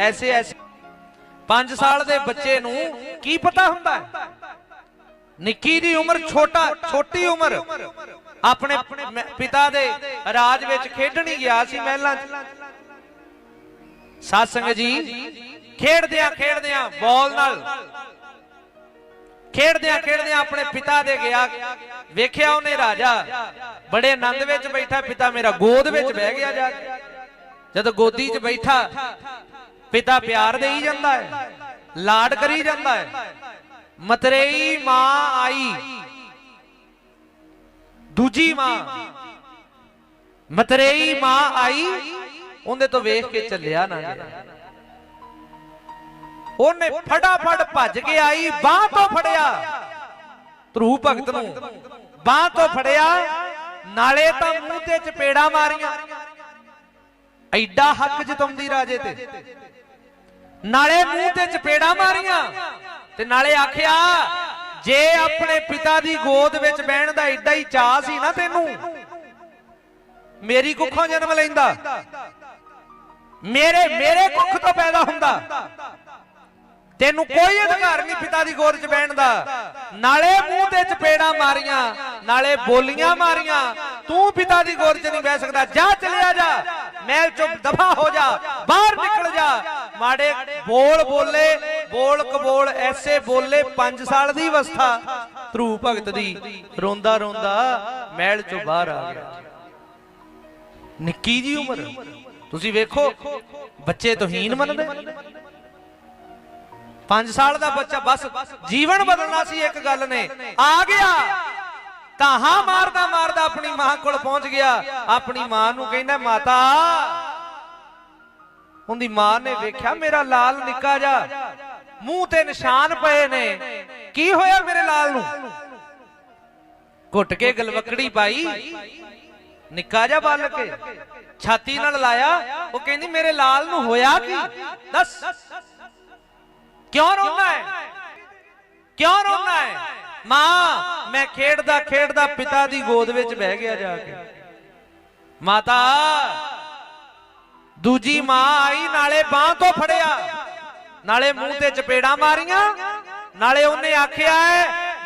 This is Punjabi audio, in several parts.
ਐਸੇ ਐਸੇ 5 ਸਾਲ ਦੇ ਬੱਚੇ ਨੂੰ ਕੀ ਪਤਾ ਹੁੰਦਾ ਹੈ? ਨਿੱਕੀ ਦੀ ਉਮਰ, ਛੋਟਾ, ਛੋਟੀ ਉਮਰ। ਆਪਣੇ ਪਿਤਾ ਦੇ ਰਾਜ ਵਿੱਚ ਖੇਡਣੀ ਗਿਆ ਸੀ ਮਹਿਲਾਂ 'ਚ। ਸਾਧ ਜੀ, ਖੇਡਦਿਆਂ ਖੇਡਦਿਆਂ ਬਾਲ ਨਾਲ, ਖੇਡਦਿਆਂ ਖੇਡਦਿਆਂ ਆਪਣੇ ਪਿਤਾ ਦੇ ਗਿਆ। ਵੇਖਿਆ ਉਹਨੇ ਰਾਜਾ, ਬੜੇ ਆਨੰਦ ਵਿੱਚ ਬੈਠਾ। ਪਿਤਾ ਮੇਰਾ ਗੋਦ ਵਿੱਚ ਬਹਿ ਗਿਆ ਜਾ ਕੇ। ਜਦ ਗੋਦੀ 'ਚ ਬੈਠਾ ਪਿਤਾ ਪਿਆਰ ਦੇਈ ਜਾਂਦਾ ਹੈ, ਲਾਡ ਕਰੀ ਜਾਂਦਾ ਹੈ। ਮਤਰੇਈ ਮਾਂ ਆਈ, ਦੂਜੀ ਮਾਂ, ਮਤਰੇਈ ਮਾਂ ਆਈ ਉਹਦੇ ਤੋਂ ਵੇਖ ਕੇ ਚੱਲਿਆ ਨਾ ਗਿਆ। ਉਹਨੇ ਫਟਾਫਟ ਭੱਜ ਕੇ ਆਈ, ਬਾਹ ਤੋਂ ਫੜਿਆ। ਧਰੂ ਭਗਤ ਨੂੰ, ਬਾਹ ਤੋਂ ਫੜਿਆ, ਨਾਲੇ ਤਾਂ ਮੂੰਹ ਤੇ ਚਪੇੜਾ ਮਾਰੀਆਂ। ਐਡਾ ਹੱਕ ਜਤਾਉਂਦੀ ਰਾਜੇ ਤੇ। ਨਾਲੇ ਮੂੰਹ ਤੇ ਚਪੇੜਾ ਮਾਰੀਆਂ। ਤੇ ਨਾਲੇ ਆਖਿਆ, ਜੇ ਆਪਣੇ ਪਿਤਾ ਦੀ ਗੋਦ ਵਿੱਚ ਬਹਿਣ ਦਾ ਐਡਾ ਹੀ ਚਾਹ ਸੀ ਨਾ ਤੈਨੂੰ, ਮੇਰੀ ਕੁੱਖੋਂ ਜਨਮ ਲੈਂਦਾ। ਮੇਰੇ ਮੇਰੇ ਕੁੱਖ ਤੋਂ ਪੈਦਾ ਹੁੰਦਾ। ਤੈਨੂੰ ਕੋਈ ਅਧਿਕਾਰ ਨਹੀਂ ਪਿਤਾ ਦੀ ਗੋਦ 'ਚ ਬਹਿਣ ਦਾ। ਨਾਲੇ ਮੂੰਹ ਤੇ ਚਪੇੜਾ ਮਾਰੀਆਂ ਨਾਲੇ ਬੋਲੀਆਂ ਮਾਰੀਆਂ। ਤੂੰ ਪਿਤਾ ਦੀ ਗੋਦ 'ਚ ਨਹੀਂ ਬਹਿ ਸਕਦਾ। ਜਾ ਚਲਿਆ ਜਾ। ਮਹਿਲ 'ਚੋਂ ਦਫਾ ਹੋ ਜਾ। ਬਾਹਰ ਨਿਕਲ ਜਾ। ਮਾੜੇ ਬੋਲ ਬੋਲੇ ਬੋਲ ਕਬੋਲ ਐਸੇ ਬੋਲੇ 5 ਸਾਲ ਦੀ ਅਵਸਥਾ। ਧਰੂ ਭਗਤ ਦੀ ਰੋਂਦਾ ਰੋਂਦਾ ਮਹਿਲ 'ਚੋਂ ਬਾਹਰ ਆ ਗਿਆ। ਨਿੱਕੀ ਜੀ ਉਮਰ। ਤੁਸੀਂ ਵੇਖੋ ਬੱਚੇ ਤੋਂ ਹੀਨ ਮੰਨਦੇ। 5 ਸਾਲ ਦਾ ਬੱਚਾ, ਬਸ ਜੀਵਨ ਬਦਲਣਾ ਸੀ ਇੱਕ ਗੱਲ ਨੇ। ਆ ਗਿਆ। ਤਾਹਾ ਮਾਰਦਾ ਮਾਰਦਾ ਆਪਣੀ ਮਾਂ ਕੋਲ ਪਹੁੰਚ ਗਿਆ। ਆਪਣੀ ਮਾਂ ਨੂੰ ਕਹਿੰਦਾ, ਮਾਤਾ, ਉਹਦੀ ਮਾਂ ਨੇ ਵੇਖਿਆ ਮੇਰਾ ਲਾਲ ਨਿੱਕਾ ਜਾ ਮੂੰਹ ਤੇ ਨਿਸ਼ਾਨ ਪਏ ਨੇ। ਕੀ ਹੋਇਆ ਮੇਰੇ ਲਾਲ ਨੂੰ? ਘੁੱਟ ਕੇ ਗਲਵਕੜੀ ਪਾਈ। ਨਿੱਕਾ ਜਾ ਬਾਲਕ ਕੇ ਛਾਤੀ ਨਾਲ ਲਾਇਆ। ਉਹ ਕਹਿੰਦੀ, ਮੇਰੇ ਲਾਲ ਨੂੰ ਹੋਇਆ ਕੀ? ਦੱਸ। ਕਿਉਂ ਰੋਣਾ ਹੈ? ਕਿਉਂ ਰੋਣਾ ਹੈ? ਮਾਂ, ਮੈਂ ਖੇਡਦਾ ਖੇਡਦਾ ਪਿਤਾ ਦੀ ਗੋਦ ਵਿੱਚ ਬਹਿ ਗਿਆ ਜਾ ਕੇ। ਮਾਤਾ, ਦੂਜੀ ਮਾਂ ਆਈ, ਨਾਲੇ ਬਾਹ ਤੋਂ ਫੜਿਆ। ਨਾਲੇ ਮੂੰਹ ਤੇ ਚਪੇੜਾਂ ਮਾਰੀਆਂ। ਨਾਲੇ ਉਹਨੇ ਆਖਿਆ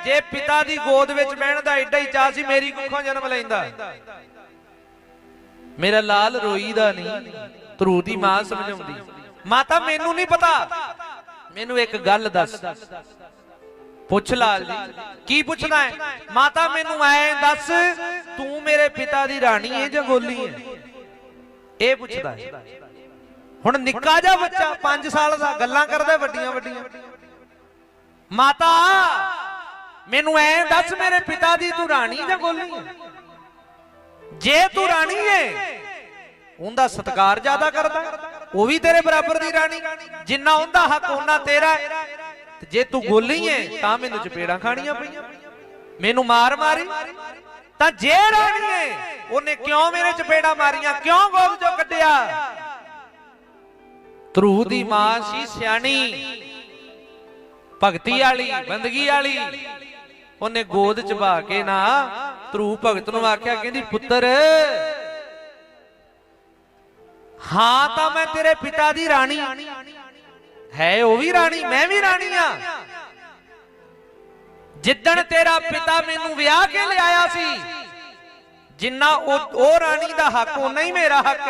ਜੇ ਪਿਤਾ ਦੀ ਗੋਦ ਵਿੱਚ ਬਹਿਣ ਦਾ ਐਡਾ ਹੀ ਚਾਹ ਸੀ, ਮੇਰੀ ਕੁੱਖੋਂ ਜਨਮ ਲੈਂਦਾ। ਮੇਰਾ ਲਾਲ ਰੋਈਦਾ ਨਹੀਂ, ਧਰੂ ਦੀ ਮਾਂ ਸਮਝਾਉਂਦੀ। ਮਾਤਾ, ਮੈਨੂੰ ਨਹੀਂ ਪਤਾ। ਮੈਨੂੰ ਇੱਕ ਗੱਲ ਦੱਸ। ਪੁੱਛ ਲਾਲ ਜੀ, ਕੀ ਪੁੱਛਣਾ ਹੈ? ਮਾਤਾ, ਮੈਨੂੰ ਐ ਦੱਸ, ਤੂੰ ਮੇਰੇ ਪਿਤਾ ਦੀ ਰਾਣੀ ਹੈ ਜਾਂ ਗੋਲੀ ਹੈ ਇਹ ਪੁੱਛਦਾ ਹੈ ਹੁਣ ਨਿੱਕਾ ਜਿਹਾ ਬੱਚਾ 5 ਸਾਲ ਦਾ, ਗੱਲਾਂ ਕਰਦਾ ਵੱਡੀਆਂ ਵੱਡੀਆਂ। ਮਾਤਾ, ਮੈਨੂੰ ਐ ਦੱਸ, ਮੇਰੇ ਪਿਤਾ ਦੀ ਤੂੰ ਰਾਣੀ ਜਾਂ ਗੋਲੀ ਹੈ ਜੇ ਤੂੰ ਰਾਣੀ ਹੈ ਉਹਦਾ ਸਤਕਾਰ ਜ਼ਿਆਦਾ ਕਰਦਾ। ਉਹ ਵੀ ਤੇਰੇ ਬਰਾਬਰ ਦੀ ਰਾਣੀ। ਜਿੰਨਾ ਉਹਦਾ ਹੱਕ ਉਹਨਾਂ ਤੇਰਾ। ਜੇ ਤੂੰ ਗੋਲੀ ਹੈ ਤਾਂ ਮੈਨੂੰ ਚਪੇੜਾਂ ਖਾਣੀਆਂ ਪਈਆਂ। ਮੈਨੂੰ ਮਾਰ ਮਾਰੀ। ਤਾਂ ਜੇ ਰਾਣੀ ਹੈ ਉਹਨੇ ਕਿਉਂ ਮੇਰੇ ਚਪੇੜਾਂ ਮਾਰੀਆਂ? ਕਿਉਂ ਗੋਦ ਚੋਂ ਕੱਢਿਆ? ਧਰੂ ਦੀ ਮਾਂ ਸੀ ਸਿਆਣੀ। ਭਗਤੀ ਵਾਲੀ, ਬੰਦਗੀ ਵਾਲੀ। ਉਹਨੇ ਗੋਦ ਚ ਬਾ ਕੇ ਨਾ ਧਰੂ ਭਗਤ ਨੂੰ ਆਖਿਆ, ਕਹਿੰਦੀ, ਪੁੱਤਰ ਹਾਂ, ਤਾਂ ਮੈਂ ਤੇਰੇ ਪਿਤਾ ਦੀ ਰਾਣੀ ਹੈ। ਉਹ ਵੀ ਰਾਣੀ, ਮੈਂ ਵੀ ਰਾਣੀ ਆ ਜਿੱਦਣ ਤੇਰਾ ਪਿਤਾ ਮੈਨੂੰ ਵਿਆਹ ਕੇ ਲਿਆਇਆ ਸੀ, ਜਿੰਨਾ ਉਹ ਰਾਣੀ ਦਾ ਹੱਕ ਉਨਾ ਹੀ ਮੇਰਾ ਹੱਕ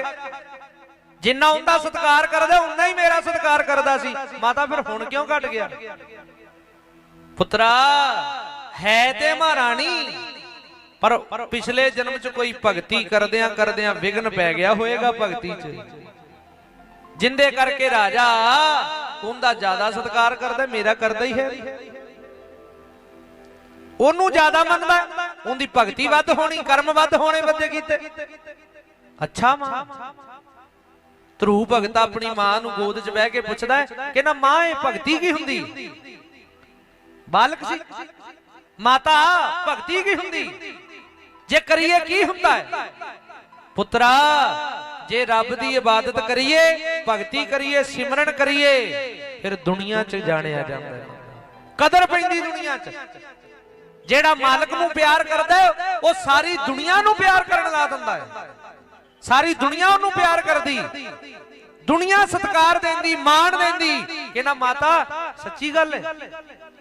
ਜਿੰਨਾ ਉਹਦਾ ਸਤਿਕਾਰ ਕਰਦਾ ਉਨਾ ਹੀ ਮੇਰਾ ਸਤਿਕਾਰ ਕਰਦਾ ਸੀ। ਮਾਤਾ ਫਿਰ ਹੁਣ ਕਿਉਂ ਘਟ ਗਿਆ? ਪੁੱਤਰਾ, ਹੈ ਤੇ ਮਹਾਰਾਣੀ ਪਰ ਪਿਛਲੇ ਜਨਮ ਚ ਕੋਈ ਭਗਤੀ ਕਰਦਿਆਂ ਕਰਦਿਆਂ ਵਿਗਨ ਪੈ ਗਿਆ ਹੋਏਗਾ ਭਗਤੀ ਚ। ਜਿੰਦੇ ਕਰਕੇ ਰਾਜਾ ਉਹਦਾ ਜ਼ਿਆਦਾ ਸਤਿਕਾਰ ਕਰਦਾ, ਮੇਰਾ ਕਰਦਾ ਹੀ ਹੈ। ਉਹਨੂੰ ਜ਼ਿਆਦਾ ਮੰਨਦਾ, ਉਹਦੀ ਭਗਤੀ ਵੱਧ ਹੋਣੀ, ਕਰਮ ਵੱਧ ਹੋਣੇ ਬੱਚੇ ਕੀਤੇ। ਅੱਛਾ ਮਾਂ। ਧਰੂ ਭਗਤ ਆਪਣੀ ਮਾਂ ਨੂੰ ਗੋਦ 'ਚ ਬਹਿ ਕੇ ਪੁੱਛਦਾ ਹੈ ਕਿ ਨਾ ਮਾਂ, ਇਹ ਭਗਤੀ ਕੀ ਹੁੰਦੀ? ਬਾਲਕ ਸੀ। ਮਾਤਾ, ਭਗਤੀ ਕੀ ਹੁੰਦੀ? ਜੇ ਕਰੀਏ ਕੀ ਹੁੰਦਾ ਹੈ? ਪੁੱਤਰਾ ਜੇ ਰੱਬ ਦੀ ਇਬਾਦਤ ਕਰੀਏ ਭਗਤੀ ਕਰੀਏ ਸਿਮਰਨ ਕਰੀਏ ਫਿਰ ਦੁਨੀਆ 'ਚ ਜਾਣਿਆ ਜਾਂਦਾ ਹੈ। ਕਦਰ ਪੈਂਦੀ ਦੁਨੀਆ 'ਚ। ਜਿਹੜਾ ਮਾਲਕ ਨੂੰ ਪਿਆਰ ਕਰਦਾ ਹੈ, ਉਹ ਸਾਰੀ ਦੁਨੀਆ ਨੂੰ ਪਿਆਰ ਕਰਨ ਲਾ ਦਿੰਦਾ ਹੈ। ਸਾਰੀ ਦੁਨੀਆ ਉਹਨੂੰ ਪਿਆਰ ਕਰਦੀ। ਦੁਨੀਆ ਸਤਕਾਰ ਦਿੰਦੀ ਮਾਣ ਦਿੰਦੀ। ਕਹਿੰਦਾ ਮਾਤਾ ਸੱਚੀ ਗੱਲ ਹੈ।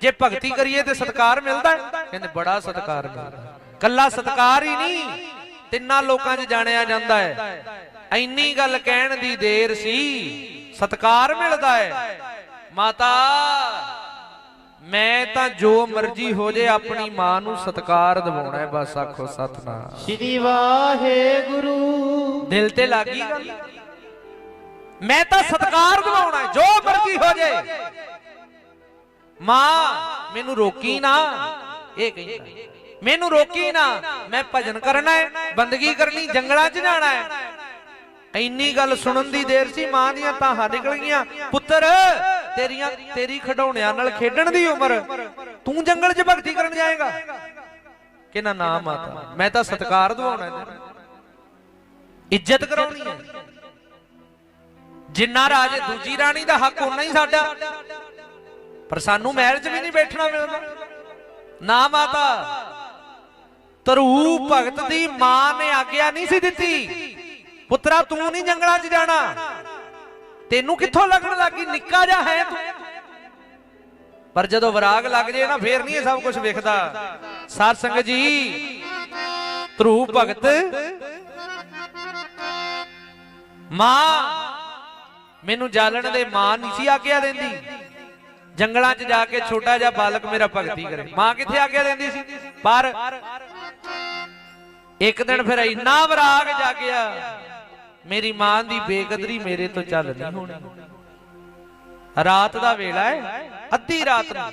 ਜੇ ਭਗਤੀ ਕਰੀਏ ਤੇ ਸਤਕਾਰ ਮਿਲਦਾ ਕਹਿੰਦੇ ਬੜਾ ਸਤਕਾਰ ਮਿਲਦਾ ਕੱਲਾ ਸਤਕਾਰ ਹੀ ਨਹੀਂ ਤਿੰਨਾਂ ਲੋਕਾਂ 'ਚ ਜਾਣਿਆ ਜਾਂਦਾ ਹੈ। ਐਨੀ ਗੱਲ ਕਹਿਣ ਦੀ ਦੇਰ ਸੀ ਸਤਕਾਰ ਮਿਲਦਾ ਹੈ। ਮਾਤਾ ਮੈਂ ਤਾਂ ਜੋ ਮਰਜ਼ੀ ਹੋ ਜੇ ਆਪਣੀ ਮਾਂ ਨੂੰ ਸਤਕਾਰ ਦਿਵਾਉਣਾ ਹੈ ਬਸ ਆਖੋ ਸਤਨਾਮ। ਸ੍ਰੀ ਵਾਹਿਗੁਰੂ। ਦਿਲ ਤੇ ਲੱਗੀ ਗੱਲ? ਮੈਂ ਤਾਂ ਸਤਕਾਰ ਦਿਵਾਉਣਾ ਹੈ, ਜੋ ਮਰਜ਼ੀ ਹੋ ਜੇ। ਮਾਂ ਮੈਨੂੰ ਰੋਕੀ ਨਾ। ਇਹ ਕਹਿੰਦਾ। ਮੈਨੂੰ ਰੋਕੀ ਨਾ। ਮੈਂ ਭਜਨ ਕਰਨਾ ਹੈ, ਬੰਦਗੀ ਕਰਨੀ, ਜੰਗਲਾਂ 'ਚ ਜਾਣਾ ਹੈ। ਇੰਨੀ ਗੱਲ ਸੁਣਨ ਦੀ ਦੇਰ ਸੀ, ਮਾਂ ਦੀਆਂ ਤਾਹਾਂ ਨਿਕਲ ਗਈਆਂ। ਪੁੱਤਰ, ਤੇਰੀਆਂ, ਤੇਰੀ ਖਡੌਣਿਆਂ ਨਾਲ ਖੇਡਣ ਦੀ ਉਮਰ। ਤੂੰ ਜੰਗਲ 'ਚ ਭਗਤੀ ਕਰਨ ਜਾਏਗਾ। ਕਿਨਾ ਨਾ ਮਾਤਾ? ਮੈਂ ਤਾਂ ਸਤਕਾਰ ਦਵਾਉਣਾ ਹੈ ਇੱਜ਼ਤ ਕਰਾਉਣੀ ਹੈ। ਜਿੰਨਾ ਰਾਜ ਦੂਜੀ ਰਾਣੀ ਦਾ ਹੱਕ ਉਨਾ ਹੀ ਸਾਡਾ। ਪਰ ਸਾਨੂੰ ਮਹਿਲ 'ਚ ਵੀ ਨਹੀਂ ਬੈਠਣਾ ਮਿਲਦਾ। ਨਾ ਮਾਤਾ। ਧਰੂ ਭਗਤ ਦੀ ਮਾਂ ਨੇ ਆਗਿਆ ਨਹੀਂ ਸੀ ਦਿੱਤੀ। ਪੁੱਤਰਾ, ਤੂੰ ਨਹੀਂ ਜੰਗਲਾਂ 'ਚ ਜਾਣਾ। ਤੈਨੂੰ ਕਿੱਥੋਂ ਲੱਗਣ ਲੱਗੀ? ਨਿੱਕਾ ਜਿਹਾ ਹੈ ਤੂੰ। ਪਰ ਜਦੋਂ ਵਿਰਾਗ ਲੱਗ ਜੇ ਨਾ, ਫੇਰ ਨਹੀਂ ਇਹ ਸਭ ਕੁਝ ਵਿਖਦਾ। ਸਾਧ ਸੰਗਤ ਜੀ ਧਰੂ ਭਗਤ ਮਾਂ ਮੈਨੂੰ ਜਾਲਣ ਦੇ ਮਾਂ ਨਹੀਂ ਸੀ ਆਗਿਆ ਦਿੰਦੀ। ਜੰਗਲਾਂ 'ਚ ਜਾ ਕੇ ਛੋਟਾ ਜਿਹਾ ਬਾਲਕ ਮੇਰਾ ਭਗਤੀ ਕਰੇ। ਮਾਂ ਕਿੱਥੇ ਆਗਿਆ ਦਿੰਦੀ ਸੀ? ਪਰ ਇੱਕ ਦਿਨ ਫਿਰ ਇੰਨਾ ਵਿਰਾਗ ਜਾਗਿਆ। ਮੇਰੀ ਮਾਂ ਦੀ ਬੇਕਦਰੀ ਮੇਰੇ ਤੋਂ ਚੱਲ ਨਹੀਂ ਹੋਣੀ। ਰਾਤ ਦਾ ਵੇਲਾ ਹੈ। ਅੱਧੀ ਰਾਤ ਨੂੰ।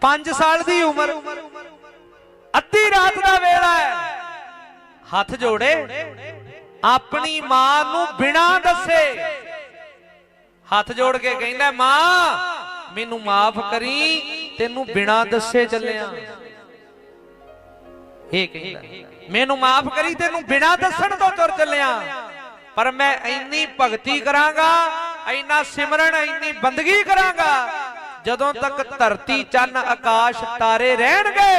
5 ਸਾਲ ਦੀ ਉਮਰ। ਅੱਧੀ ਰਾਤ ਦਾ ਵੇਲਾ ਹੈ। ਹੱਥ ਜੋੜੇ। ਆਪਣੀ ਮਾਂ ਨੂੰ ਬਿਨਾ ਦੱਸੇ। ਹੱਥ ਜੋੜ ਕੇ ਕਹਿੰਦਾ ਮਾਂ ਮੈਨੂੰ ਮਾਫ ਕਰੀ। ਤੈਨੂੰ ਬਿਨਾ ਦੱਸੇ ਚੱਲਿਆ। ਇਹ ਕਹਿੰਦਾ ਮੈਨੂੰ ਮਾਫ ਕਰੀ ਤੈਨੂੰ ਬਿਨਾ ਦੱਸਣ ਤੋਂ ਤੁਰ ਚੱਲਿਆ। ਪਰ ਮੈਂ ਇੰਨੀ ਭਗਤੀ ਕਰਾਂਗਾ ਇੰਨਾ ਸਿਮਰਨ ਇੰਨੀ ਬੰਦਗੀ ਕਰਾਂਗਾ ਜਦੋਂ ਤੱਕ ਧਰਤੀ ਚੰਨ ਆਕਾਸ਼ ਤਾਰੇ ਰਹਿਣਗੇ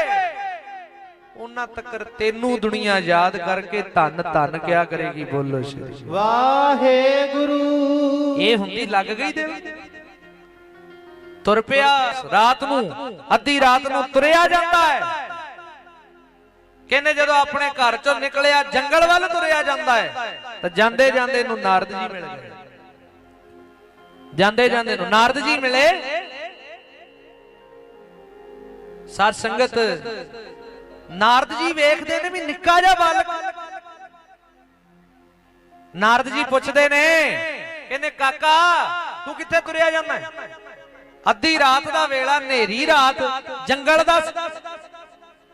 ਉਹਨਾਂ ਤੱਕ ਤੈਨੂੰ ਦੁਨੀਆ ਯਾਦ ਕਰਕੇ ਧੰਨ ਧੰਨ ਕਿਆ ਕਰੇਗੀ ਬੋਲੋ ਸ਼੍ਰੀ ਵਾਹਿਗੁਰੂ। ਇਹ ਹੁੰਦੀ ਲੱਗ ਗਈ ਦਿਲ ਤੁਰ ਪਿਆ ਰਾਤ ਨੂੰ ਅੱਧੀ ਰਾਤ ਨੂੰ ਤੁਰਿਆ ਜਾਂਦਾ ਹੈ। ਕਹਿੰਦੇ ਜਦੋਂ ਆਪਣੇ ਘਰ ਚੋਂ ਨਿਕਲਿਆ, ਜੰਗਲ ਵੱਲ ਤੁਰਿਆ ਜਾਂਦਾ ਹੈ, ਤਾਂ ਜਾਂਦੇ ਜਾਂਦੇ ਨੂੰ ਨਾਰਦ ਜੀ ਮਿਲ ਗਏ। ਜਾਂਦੇ ਜਾਂਦੇ ਨੂੰ ਨਾਰਦ ਜੀ ਮਿਲੇ। ਸਾਧ ਸੰਗਤ, ਨਾਰਦ ਜੀ ਵੇਖਦੇ ਨੇ ਵੀ ਨਿੱਕਾ ਜਿਹਾ ਬਾਲਕ। ਨਾਰਦ ਜੀ ਪੁੱਛਦੇ ਨੇ, ਕਹਿੰਦੇ, ਕਾਕਾ, ਤੂੰ ਕਿੱਥੇ ਤੁਰਿਆ ਜਾਂਦਾ ਹੈ? ਅੱਧੀ ਰਾਤ ਦਾ ਵੇਲਾ, ਹਨੇਰੀ ਰਾਤ, ਜੰਗਲ ਦਾ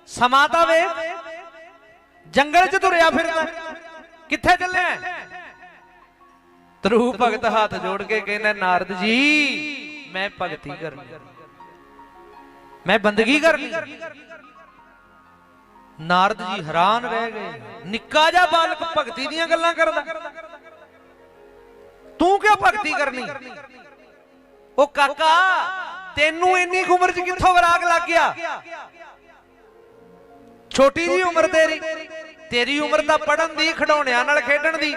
ਸਮਾਂ ਤਾਂ ਵੇਖ। ਜੰਗਲ 'ਚ ਤੁਰਿਆ ਫਿਰਦਾ। ਕਿੱਥੇ ਚੱਲਿਆ? ਤਰੂ ਭਗਤ ਹੱਥ ਜੋੜ ਕੇ ਕਹਿੰਦਾ, ਨਾਰਦ ਜੀ, ਮੈਂ ਭਗਤੀ ਕਰਨੀ ਮੈਂ ਬੰਦਗੀ ਕਰਨੀ ਨਾਰਦ ਜੀ ਹੈਰਾਨ ਰਹਿ ਗਏ। ਨਿੱਕਾ ਜਿਹਾ ਬਾਲਕ ਭਗਤੀ ਦੀਆਂ ਗੱਲਾਂ ਕਰਦਾ। ਤੂੰ ਕਿਉਂ ਭਗਤੀ ਕਰਨੀ? ਉਹ ਕਾਕਾ, ਤੈਨੂੰ ਇੰਨੀ ਕੁ ਉਮਰ 'ਚ ਕਿੱਥੋਂ ਵਿਰਾਗ ਲੱਗ ਗਿਆ? ਛੋਟੀ ਜੀ ਉਮਰ ਤੇਰੀ। ਤੇਰੀ ਉਮਰ ਤਾਂ ਪੜਨ ਦੀ, ਖਡੌਣਿਆਂ ਨਾਲ ਖੇਡਣ ਦੀ,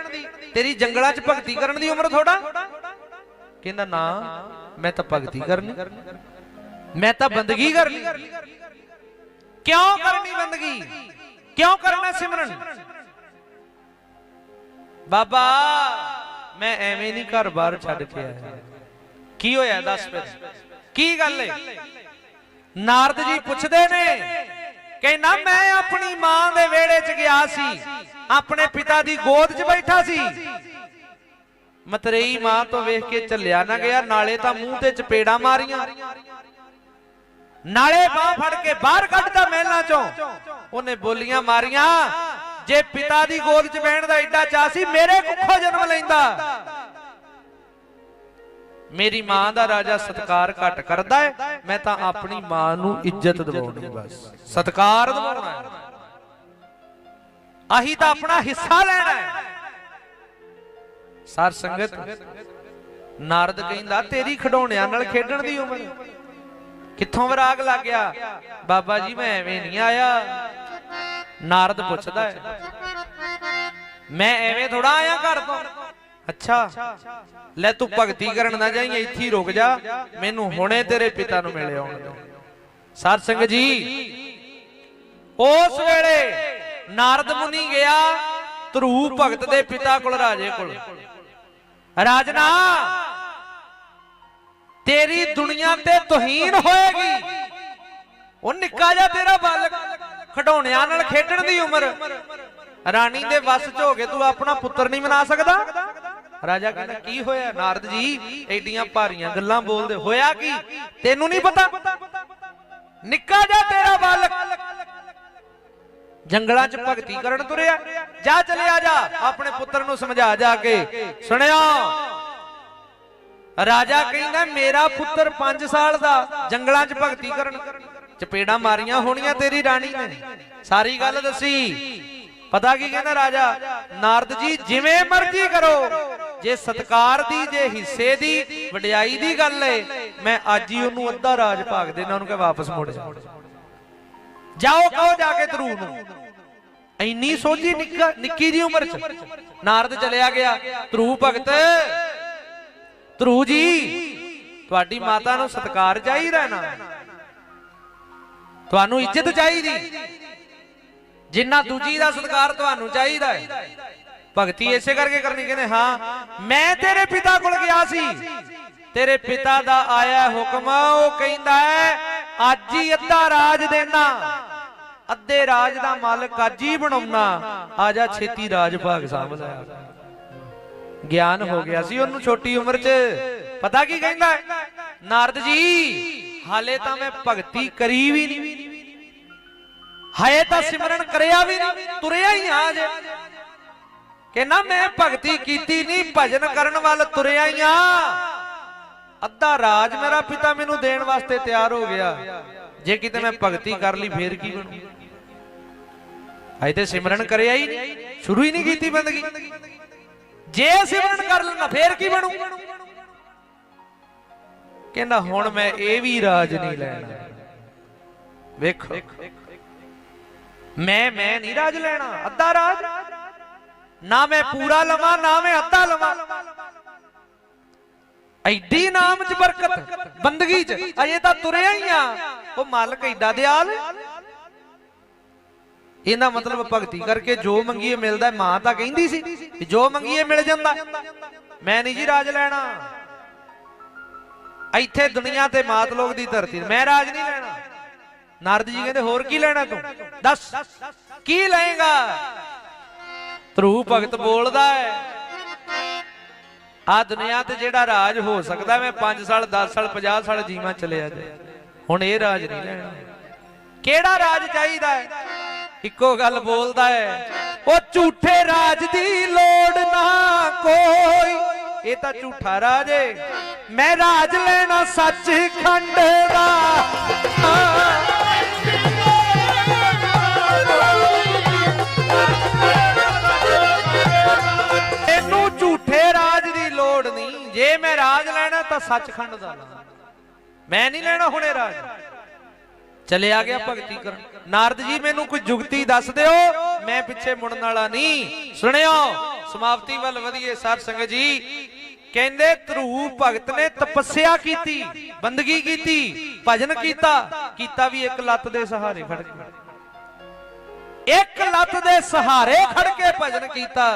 ਤੇਰੀ ਜੰਗਲਾਂ 'ਚ ਭਗਤੀ ਕਰਨ ਦੀ ਉਮਰ ਥੋੜਾ ਕਹਿੰਦਾ, ਨਾ, ਮੈਂ ਤਾਂ ਭਗਤੀ ਕਰਨੀ। ਮੈਂ ਤਾਂ ਬੰਦਗੀ ਕਰਨੀ। ਕਿਉਂ ਕਰਨੀ ਬੰਦਗੀ? ਕਿਉਂ ਕਰਨਾ ਸਿਮਰਨ? ਬਾਬਾ, ਮੈਂ ਐਵੇਂ ਨਹੀਂ ਘਰ ਬਾਹਰ ਛੱਡ ਕੇ ਆਇਆ। ਕੀ ਹੋਇਆ ਦੱਸ ਫਿਰ? ਕੀ ਗੱਲ ਹੈ ਨਾਰਦ ਜੀ ਪੁੱਛਦੇ ਨੇ ਕਹਿੰਦਾ ਮੈਂ ਆਪਣੀ ਮਾਂ ਦੇ ਵਿਹੜੇ 'ਚ ਗਿਆ ਸੀ। ਆਪਣੇ ਪਿਤਾ ਦੀ ਗੋਦ 'ਚ ਬੈਠਾ ਸੀ। ਮਤਰੇਈ ਮਾਂ ਤੋਂ ਵੇਖ ਕੇ ਚੱਲਿਆ ਨਾ ਗਿਆ, ਨਾਲੇ ਤਾਂ ਮੂੰਹ ਤੇ ਚਪੇੜਾ ਮਾਰੀਆਂ। ਨਾਲੇ ਬਾਹ ਫੜ ਕੇ ਬਾਹਰ ਕੱਢਦਾ ਮਹਿਲਾਂ ਚੋਂ। ਉਹਨੇ ਬੋਲੀਆਂ ਮਾਰੀਆਂ, ਜੇ ਪਿਤਾ ਦੀ ਗੋਦ 'ਚ ਬਹਿਣ ਦਾ ਐਡਾ ਚਾਹ ਸੀ, ਮੇਰੇ ਕੁੱਖੋਂ ਜਨਮ ਲੈਂਦਾ। ਮੇਰੀ ਮਾਂ ਦਾ ਰਾਜਾ ਸਤਕਾਰ ਘੱਟ ਕਰਦਾ ਹੈ, ਮੈਂ ਤਾਂ ਆਪਣੀ ਮਾਂ ਨੂੰ ਇੱਜ਼ਤ ਦਿਵਾਉਣੀ ਬਸ। ਸਤਕਾਰ ਦਿਵਾਉਣਾ ਹੈ। ਆਹੀ ਤਾਂ ਆਪਣਾ ਹਿੱਸਾ ਲੈਣਾ ਹੈ। ਸਾਰ ਸੰਗਤ, ਨਾਰਦ ਕਹਿੰਦਾ, ਤੇਰੀ ਖਡੌਣਿਆਂ ਨਾਲ ਖੇਡਣ ਦੀ ਉਮਰ। ਕਿੱਥੋਂ ਵਿਰਾਗ ਲੱਗ ਗਿਆ ਬਾਬਾ ਜੀ, ਮੈਂ ਐਵੇਂ ਨਹੀਂ ਆਇਆ। ਨਾਰਦ ਪੁੱਛਦਾ ਹੈ, ਮੈਂ ਐਵੇਂ ਥੋੜਾ ਆਇਆ ਘਰ ਤੋਂ? ਅੱਛਾ ਲੈ ਤੂੰ ਭਗਤੀ ਕਰਨ ਨਾ ਜਾਈਂ ਇੱਥੇ ਹੀ ਰੁਕ ਜਾ। ਮੈਨੂੰ ਹੁਣੇ ਤੇਰੇ ਪਿਤਾ ਨੂੰ ਮਿਲੇ ਆਉਣ ਦੇ ਸਾਧ ਸੰਗਤ ਜੀ ਉਸ ਵੇਲੇ ਨਾਰਦ ਮੁਨੀ ਗਿਆ ਧਰੂ ਭਗਤ ਦੇ ਪਿਤਾ ਕੋਲ ਰਾਜੇ ਕੋਲ। ਰਾਜਨਾ ਤੇਰੀ ਦੁਨੀਆ ਤੇ ਤੋਹੀਨ ਹੋਏਗੀ। ਉਹ ਨਿੱਕਾ ਜਿਹਾ ਤੇਰਾ ਬਾਲਕ ਖਡੌਣਿਆਂ ਨਾਲ ਖੇਡਣ ਦੀ ਉਮਰ। ਰਾਣੀ ਦੇ ਵੱਸ 'ਚ ਹੋ ਕੇ ਤੂੰ ਆਪਣਾ ਪੁੱਤਰ ਨਹੀਂ ਮਨਾ ਸਕਦਾ? ਰਾਜਾ ਕਹਿੰਦਾ, ਕੀ ਹੋਇਆ ਨਾਰਦ ਜੀ? ਐਡੀਆਂ ਭਾਰੀਆਂ ਗੱਲਾਂ ਬੋਲਦੇ ਹੋਇਆ ਕੀ? ਤੈਨੂੰ ਨਹੀਂ ਪਤਾ? ਨਿੱਕਾ ਜਿਹਾ ਤੇਰਾ ਬਾਲਕ ਜੰਗਲਾਂ 'ਚ ਭਗਤੀ ਕਰਨ ਤੁਰਿਆ। ਜਾ ਚਲਿਆ ਜਾ, ਆਪਣੇ ਪੁੱਤਰ ਨੂੰ ਸਮਝਾ ਜਾ ਕੇ। ਸੁਣਿਆ ਰਾਜਾ ਕਹਿੰਦਾ, ਮੇਰਾ ਪੁੱਤਰ 5 ਸਾਲ ਦਾ ਜੰਗਲਾਂ 'ਚ ਭਗਤੀ ਕਰਨ। ਚਪੇੜਾਂ ਮਾਰੀਆਂ ਹੋਣੀਆਂ ਤੇਰੀ ਰਾਣੀ ਨੇ। ਸਾਰੀ ਗੱਲ ਦੱਸੀ। ਪਤਾ ਕੀ ਕਹਿੰਦਾ ਰਾਜਾ? ਨਾਰਦ ਜੀ, ਜਿਵੇਂ ਮਰਜ਼ੀ ਕਰੋ। ਜੇ ਸਤਕਾਰ ਦੀ, ਜੇ ਹਿੱਸੇ ਦੀ, ਵਡਿਆਈ ਦੀ ਗੱਲ ਏ, ਮੈਂ ਅੱਜ ਹੀ ਉਹਨੂੰ ਅੱਧਾ ਰਾਜ ਭਾਗ ਦੇਣਾ, ਉਹਨੂੰ ਕਹ ਵਾਪਸ ਮੁੜ ਜਾ। ਜਾਓ, ਕਹੋ ਜਾ ਕੇ ਧਰੂ ਨੂੰ। ਇੰਨੀ ਸੋਝੀ ਨਿੱਕੀ ਜੀ ਉਮਰ ਚ ਨਾਰਦ ਚਲਿਆ ਗਿਆ ਧਰੂ ਭਗਤ ਧਰੂ ਜੀ, ਤੁਹਾਡੀ ਮਾਤਾ ਨੂੰ ਸਤਕਾਰ ਚਾਹੀਦਾ ਨਾ ਤੁਹਾਨੂੰ ਇੱਜ਼ਤ ਚਾਹੀਦੀ। ਜਿੰਨਾ ਦੂਜੀ ਦਾ ਸਤਕਾਰ ਤੁਹਾਨੂੰ ਚਾਹੀਦਾ ਹੈ ਭਗਤੀ ਇਸੇ ਕਰਕੇ ਕਰਨੀ ਕਹਿੰਦੇ, ਹਾਂ, ਮੈਂ ਤੇਰੇ ਪਿਤਾ ਕੋਲ ਗਿਆ ਸੀ। ਤੇਰੇ ਪਿਤਾ ਦਾ ਆਇਆ ਹੁਕਮ, ਉਹ ਕਹਿੰਦਾ ਹੈ, ਅੱਜ ਹੀ ਅੱਧਾ ਰਾਜ ਦੇਣਾ। ਅੱਧੇ ਰਾਜ ਦਾ ਮਾਲਕ ਅੱਜ ਹੀ ਬਣਾਉਣਾ। ਆ ਜਾ ਛੇਤੀ ਰਾਜ ਭਾਗ ਸਾਂਭ ਗਿਆਨ ਹੋ ਗਿਆ ਸੀ ਉਹਨੂੰ ਛੋਟੀ ਉਮਰ 'ਚ। ਪਤਾ ਕੀ ਕਹਿੰਦਾ? ਨਾਰਦ ਜੀ, ਹਾਲੇ ਤਾਂ ਮੈਂ ਭਗਤੀ ਕਰੀ ਵੀ ਨਹੀਂ। ਹਾਏ ਤਾਂ ਸਿਮਰਨ ਕਰਿਆ ਵੀ ਨਹੀਂ। ਤੁਰਿਆ ਹੀ ਆ ਜੇ। ਕਹਿੰਦਾ ਮੈਂ ਭਗਤੀ ਕੀਤੀ ਨਹੀਂ, ਭਜਨ ਕਰਨ ਵੱਲ ਤੁਰਿਆ ਹੀ ਆ। ਅੱਧਾ ਰਾਜ ਮੇਰਾ ਪਿਤਾ ਮੈਨੂੰ ਦੇਣ ਵਾਸਤੇ ਤਿਆਰ ਹੋ ਗਿਆ। ਜੇ ਕਿਤੇ ਮੈਂ ਭਗਤੀ ਕਰ ਲਈ, ਫੇਰ ਕੀ ਬਣੂ? ਹਾਏ ਤੇ ਸਿਮਰਨ ਕਰਿਆ ਹੀ ਸ਼ੁਰੂ ਹੀ ਨਹੀਂ ਕੀਤੀ ਬੰਦਗੀ। ਜੇ ਸਿਮਰਨ ਕਰ ਲੈਣਾ ਫੇਰ ਕੀ ਬਣੂ? ਕਹਿੰਦਾ, ਹੁਣ ਮੈਂ ਇਹ ਵੀ ਰਾਜ ਨਹੀਂ ਲੈਣਾ। ਵੇਖੋ। ਮੈਂ ਮੈਂ ਨਹੀਂ ਰਾਜ ਲੈਣਾ, ਅੱਧਾ ਰਾਜ। ਨਾ ਮੈਂ ਪੂਰਾ ਲਵਾਂ, ਨਾ ਮੈਂ ਅੱਧਾ ਲਵਾਂ। ਐਡੀ ਨਾਮ ਚ ਬਰਕਤ, ਬੰਦਗੀ ਚ, ਅਜੇ ਤਾਂ ਤੁਰਿਆ ਹੀ ਆ। ਉਹ ਮਾਲਕ ਐਡਾ ਦਿਆਲ ਇਹਦਾ ਮਤਲਬ ਭਗਤੀ ਕਰਕੇ ਜੋ ਮੰਗੀਏ ਮਿਲਦਾ ਮਾਂ ਤਾਂ ਕਹਿੰਦੀ ਸੀ ਕਿ ਜੋ ਮੰਗੀਏ ਮਿਲ ਜਾਂਦਾ। ਮੈਂ ਨਹੀਂ ਜੀ ਰਾਜ ਲੈਣਾ। ਇੱਥੇ ਦੁਨੀਆ ਤੇ ਮਾਤ ਲੋਕ ਦੀ ਧਰਤੀ ਮੈਂ ਰਾਜ ਨਹੀਂ ਲੈਣਾ। ਨਾਰਦ ਜੀ ਕਹਿੰਦੇ, ਹੋਰ ਕੀ ਲੈਣਾ ਤੂੰ? ਦੱਸ, ਕੀ ਲਏਗਾ? ਧਰੂ ਭਗਤ ਬੋਲਦਾ ਹੈ। ਆ ਦੁਨੀਆ ਤੇ ਜਿਹੜਾ ਰਾਜ ਹੋ ਸਕਦਾ ਮੈਂ 5 ਸਾਲ 10 ਸਾਲ 50 ਸਾਲ ਜੀਵਾਂ ਚਲਿਆ ਜਾ ਹੁਣ ਇਹ ਰਾਜ ਨਹੀਂ ਲੈਣਾ। ਕਿਹੜਾ ਰਾਜ ਚਾਹੀਦਾ ਹੈ? ਇੱਕੋ ਗੱਲ ਬੋਲਦਾ ਹੈ, ਉਹ ਝੂਠੇ ਰਾਜ ਦੀ ਲੋੜ ਨਾ ਕੋਈ। ਇਹ ਤਾਂ ਝੂਠਾ ਰਾਜ ਏ। ਮੈਂ ਰਾਜ ਲੈਣਾ ਸੱਚ ਖੰਡ ਦਾ ਤਾਂ ਸੱਚਖੰਡ ਦਾ ਲੈਣਾ। ਮੈਂ ਨਹੀਂ ਲੈਣਾ ਹੁਣੇ ਰਾਜ। ਚਲਿਆ ਗਿਆ ਭਗਤੀ ਕਰਨ। ਨਾਰਦ ਜੀ, ਮੈਨੂੰ ਕੋਈ ਜੁਗਤੀ ਦੱਸ ਦਿਓ। ਮੈਂ ਪਿੱਛੇ ਮੁੜਨ ਵਾਲਾ ਨਹੀਂ। ਸੁਣਿਓ, ਸਮਾਪਤੀ ਵੱਲ ਵਧੀਏ ਸਾਧ ਸੰਗਤ ਜੀ। ਕਹਿੰਦੇ ਧਰੂ ਭਗਤ ਨੇ ਤਪੱਸਿਆ ਕੀਤੀ, ਬੰਦਗੀ ਕੀਤੀ, ਭਜਨ ਕੀਤਾ। ਕੀਤਾ ਵੀ ਇੱਕ ਲੱਤ ਦੇ ਸਹਾਰੇ ਖੜ ਕੇ। ਇੱਕ ਲੱਤ ਦੇ ਸਹਾਰੇ ਖੜ ਕੇ ਭਜਨ ਕੀਤਾ।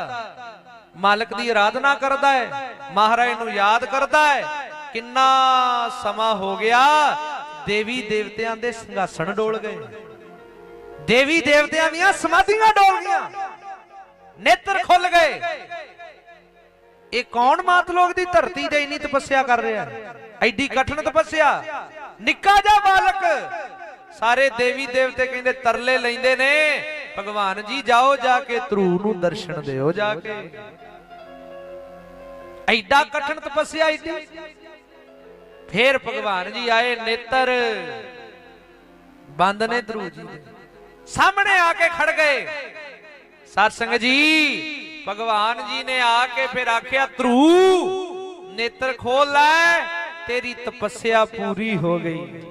ਮਾਲਕ ਦੀ ਆਰਾਧਨਾ ਕਰਦਾ ਹੈ। ਮਹਾਰਾਜ ਨੂੰ ਯਾਦ ਕਰਦਾ ਹੈ। ਕਿੰਨਾ ਸਮਾਂ ਹੋ ਗਿਆ, ਦੇਵੀ ਦੇਵਤਿਆਂ ਦੇ ਸਿੰਘਾਸਣ ਡੋਲ ਗਏ। ਦੇਵੀ ਦੇਵਤਿਆਂ ਦੀਆਂ ਸਮਾਧੀਆਂ ਡੋਲ ਗਈਆਂ। ਨੇਤਰ ਖੁੱਲ ਗਏ। ਇਹ ਕੌਣ ਮਾਤ ਲੋਕ ਦੀ ਧਰਤੀ ਤੇ ਇੰਨੀ ਤਪੱਸਿਆ ਕਰ ਰਿਹਾ ਹੈ? ਐਡੀ ਕਠਿਨ ਤਪੱਸਿਆ। ਨਿੱਕਾ ਜਿਹਾ ਬਾਲਕ। ਸਾਰੇ ਦੇਵੀ ਦੇਵਤੇ ਕਹਿੰਦੇ ਤਰਲੇ ਲੈਂਦੇ ਨੇ। ਭਗਵਾਨ ਜੀ ਜਾਓ ਜਾ ਕੇ ਧਰੂ ਨੂੰ ਦਰਸ਼ਨ ਦਿਓ ਜਾ ਕੇ। ਐਡਾ ਕਠਿਨ ਤਪੱਸਿਆ ਐਡੀ ਫੇਰ ਭਗਵਾਨ ਜੀ ਆਏ ਨੇਤਰ। ਬੰਦ ਨੇ ਧਰੂ ਜੀ ਦੇ। ਸਾਹਮਣੇ ਆ ਕੇ ਖੜ ਗਏ। ਸਤਸੰਗ ਜੀ, ਭਗਵਾਨ ਜੀ ਨੇ ਆ ਕੇ ਫਿਰ ਆਖਿਆ, ਧਰੂ, ਨੇਤਰ ਖੋਲ ਲੈ, ਤੇਰੀ ਤਪੱਸਿਆ ਪੂਰੀ ਹੋ ਗਈ।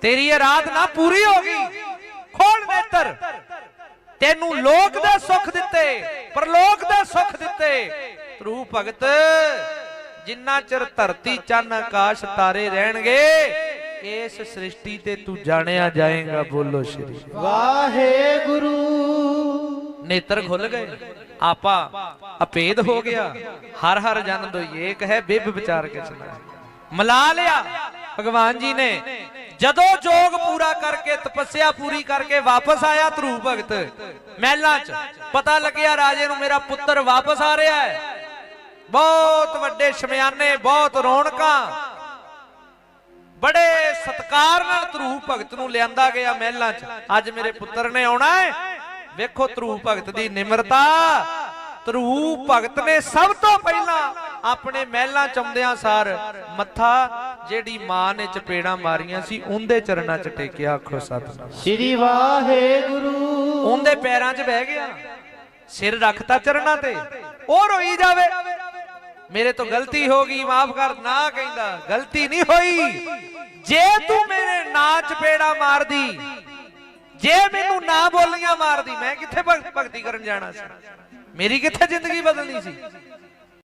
ਤੇਰੀ ਰਾਤ ਨਾ ਪੂਰੀ ਹੋ ਗਈ। ਖੋਲ ਨੇਤਰ ਤੈਨੂੰ ਲੋਕ ਦੇ ਸੁੱਖ ਦਿੱਤੇ ਪਰਲੋਕ ਦੇ ਸੁੱਖ ਦਿੱਤੇ। ਧਰੂ ਭਗਤ ਜਿੰਨਾ ਚਿਰ ਧਰਤੀ ਚੰਨ ਆਕਾਸ਼ ਤਾਰੇ ਰਹਿਣਗੇ ਇਸ ਸ੍ਰਿਸ਼ਟੀ ਤੇ ਤੂੰ ਜਾਣਿਆ ਜਾਏਗਾ ਬੋਲੋ ਸ਼੍ਰੀ। ਵਾਹਿਗੁਰੂ। ਨੇਤਰ ਖੁੱਲ ਗਏ। ਆਪਾ ਅਪੇਦ ਹੋ ਗਿਆ। ਹਰ ਹਰ ਜਨ ਦੋ ਏਕ ਹੈ ਬਿਬ ਵਿਚਾਰ ਕੇ ਚਲਾ ਮਲਾ ਲਿਆ। ਭਗਵਾਨ ਜੀ ਨੇ ਜਦੋਂ ਜੋਗ ਪੂਰਾ ਕਰਕੇ ਤਪੱਸਿਆ ਪੂਰੀ ਕਰਕੇ ਵਾਪਸ ਆਇਆ ਧਰੂ ਭਗਤ, ਮਹਿਲਾਂ 'ਚ, ਪਤਾ ਲੱਗਿਆ ਰਾਜੇ ਨੂੰ ਮੇਰਾ ਪੁੱਤਰ ਵਾਪਸ ਆ ਰਿਹਾ ਹੈ। ਬਹੁਤ ਵੱਡੇ ਸ਼ਮਿਆਨੇ, ਬਹੁਤ ਰੌਣਕਾਂ, ਬੜੇ ਸਤਕਾਰ ਨਾਲ ਧਰੂ ਭਗਤ ਨੂੰ ਲਿਆਂਦਾ ਗਿਆ ਮਹਿਲਾਂ 'ਚ। ਅੱਜ ਮੇਰੇ ਪੁੱਤਰ ਨੇ ਆਉਣਾ ਹੈ। ਵੇਖੋ ਧਰੂ ਭਗਤ ਦੀ ਨਿਮਰਤਾ। ਧਰੂ ਭਗਤ ਨੇ ਸਭ ਤੋਂ ਪਹਿਲਾਂ ਆਪਣੇ ਮਹਿਲਾਂ ਚ ਆਉਂਦਿਆਂ ਸਾਰ ਮੱਥਾ ਜਿਹੜੀ ਮਾਂ ਨੇ ਚਪੇੜਾਂ ਮਾਰੀਆਂ ਸੀ ਉਹਦੇ ਚਰਨਾਂ 'ਚ ਟੇਕਿਆ ਆਖੋ ਸਤਿਨਾਮ। ਸ੍ਰੀ ਵਾਹਿਗੁਰੂ। ਉਹਦੇ ਪੈਰਾਂ 'ਚ ਬਹਿ ਗਿਆ। ਸਿਰ ਰੱਖਤਾ ਚਰਨਾਂ ਤੇ। ਉਹ ਰੋਈ ਜਾਵੇ। ਮੇਰੇ ਤੋਂ ਗਲਤੀ ਹੋ ਗਈ ਮਾਫ ਕਰ ਨਾ ਕਹਿੰਦਾ। ਗਲਤੀ ਨਹੀਂ ਹੋਈ। ਜੇ ਤੂੰ ਮੇਰੇ ਨਾਂ 'ਚ ਪੇੜਾ ਮਾਰਦੀ ਜੇ ਮੈਨੂੰ ਨਾ ਬੋਲੀਆਂ ਮਾਰਦੀ ਮੈਂ ਕਿੱਥੇ ਭਗ- ਭਗਤੀ ਕਰਨ ਜਾਣਾ ਸੀ? ਮੇਰੀ ਕਿੱਥੇ ਜ਼ਿੰਦਗੀ ਬਦਲਣੀ ਸੀ?